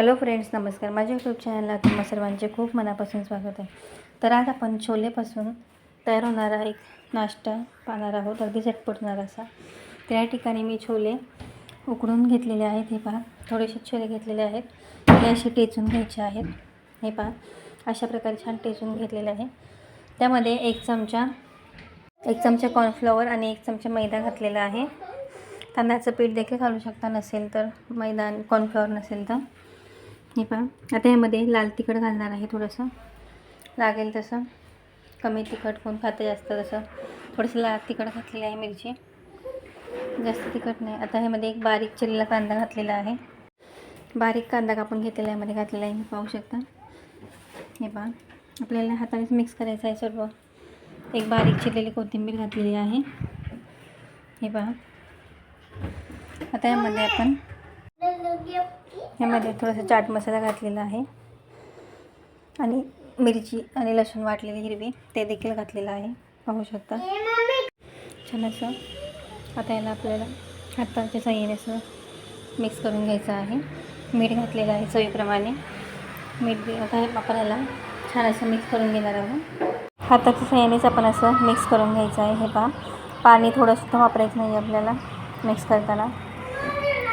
Hello friends नमस्कार. माझ्या YouTube चॅनलला तुम्हा सर्वांचे खूप मनापासून स्वागत आहे. तर आज आपण छोलेपासून तयार होणारा एक नाश्ता पाहणार आहोत. अगदी झटपटणार असा. तर या ठिकाणी मी छोले उकडून घेतलेले आहेत. हे पहा थोडेसे छोले घेतलेले आहेत. हे असे टेचून घ्यायचे आहेत. हे पहा अशा प्रकारे छान टेचून घेतलेले आहे. त्यामध्ये एक चमचा एक चमचा कॉर्नफ्लॉवर आणि एक चमचा मैदा घातलेला आहे. तांदळाचं पीठ देखील घालू शकता नसेल तर मैदा कॉर्नफ्लॉवर नसेल तर. हे पहा. आता यामध्ये लाल तिखट घालणार आहे थोडंसं. लागेल तसं. कमी तिखट कोण खातं जास्त तसं. थोडंसं लाल तिखट घातलेली आहे मिरची. जास्त तिखट नाही. आता ह्यामध्ये एक बारीक चिरलेला कांदा घातलेला आहे. बारीक कांदा कापून घेतलेला यामध्ये घातलेला आहे. हे पाहू शकता. हे पहा. आपल्याला हातानेच मिक्स करायचं आहे सर्व. एक बारीक चिरलेली कोथिंबीर घातलेली आहे. हे पहा. आता यामध्ये आपण यामध्ये थोडासा चाट मसाला घातलेला आहे. आणि मिरची आणि लसूण वाटलेली हिरवी ते देखील घातलेलं आहे. पाहू शकता. छान असं. आता याला आपल्याला हाताच्या सहाय्याने असं मिक्स करून घ्यायचं आहे. मीठ घातलेलं आहे चवीप्रमाणे. मीठ आता आपण याला छान असं मिक्स करून घेणार आहोत. हाताच्या सहाय्यानेच आपण असं मिक्स करून घ्यायचं आहे. हे पहा. पाणी थोडंसुद्धा वापरायचं नाही आपल्याला मिक्स करताना.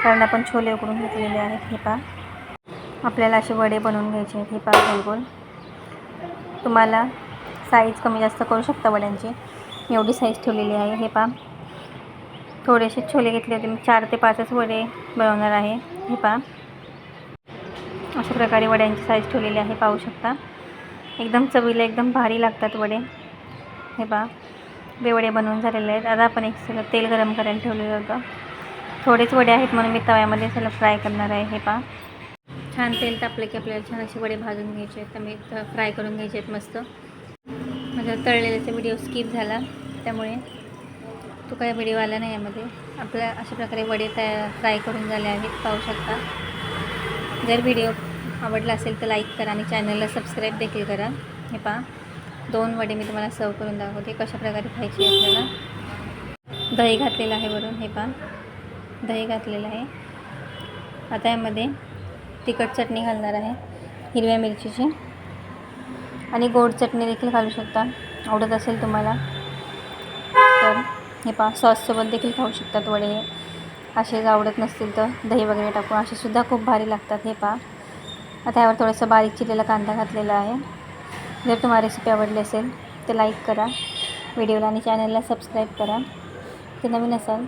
कारण आपण छोले उकडून घेतलेले आहेत हे पा आपल्याला असे वडे बनवून घ्यायचे आहेत हे पा गोल गोल तुम्हाला साईज कमी जास्त करू शकता वड्यांची. एवढी साईज ठेवलेली आहे हे पा थोडेसे छोले घेतले होते मी चार ते पाचच वडे बनवणार आहे हे पा अशा प्रकारे वड्यांची साईज ठेवलेली आहे पाहू शकता. एकदम चवीला एकदम भारी लागतात वडे. हे पहा. बे वडे बनवून झालेले आहेत. आता आपण एक सगळं तेल गरम करायला ठेवलेलं होतं. थोडेच वडे आहेत म्हणून मी तव्यामध्ये सगळं फ्राय करणार आहे हे पहा. छान तेल तापलं की आपल्याला छान असे वडे भाजून घ्यायचे आहेत. तर मी फ्राय करून घ्यायचे आहेत मस्त. माझा तळलेल्याचा व्हिडिओ स्किप झाला त्यामुळे तो काय व्हिडिओ आला नाही यामध्ये. आपल्या अशा प्रकारे वडे तया फ्राय करून झाले आहेत पाहू शकता. जर व्हिडिओ आवडला असेल तर लाईक करा आणि चॅनलला सबस्क्राईब देखील करा. हे पहा दोन वडे मी तुम्हाला सर्व करून दाखवते कशाप्रकारे खायचे आपल्याला. दही घातलेलं आहे वरून हे पहा. दही घातलेलं आहे. आता यामध्ये तिखट चटणी घालणार आहे हिरव्या मिरचीची. आणि गोड चटणी देखील घालू शकता. आवडत असेल तुम्हाला तर हे पहा सॉससोबत देखील खाऊ शकतात वडे. असेच आवडत नसतील तर दही वगैरे टाकून असेसुद्धा खूप भारी लागतात हे पहा. आता यावर थोडंसं बारीक चिरलेला कांदा घातलेला आहे. जर तुम्हाला रेसिपी आवडली असेल तर लाईक करा. व्हिडिओला आणि चॅनलला सबस्क्राईब करा. ते नवीन असाल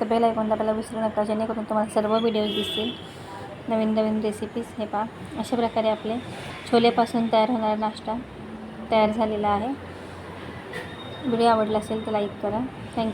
तर बेल ऐकून दाबायला विसरू नका जेणेकरून तुम्हाला सर्व व्हिडिओज दिसतील नवीन नवीन रेसिपीज हे पहा. अशा प्रकारे आपले छोलेपासून तयार होणारा नाश्ता तयार झालेला आहे. व्हिडिओ आवडला असेल तर लाईक करा. थँक्यू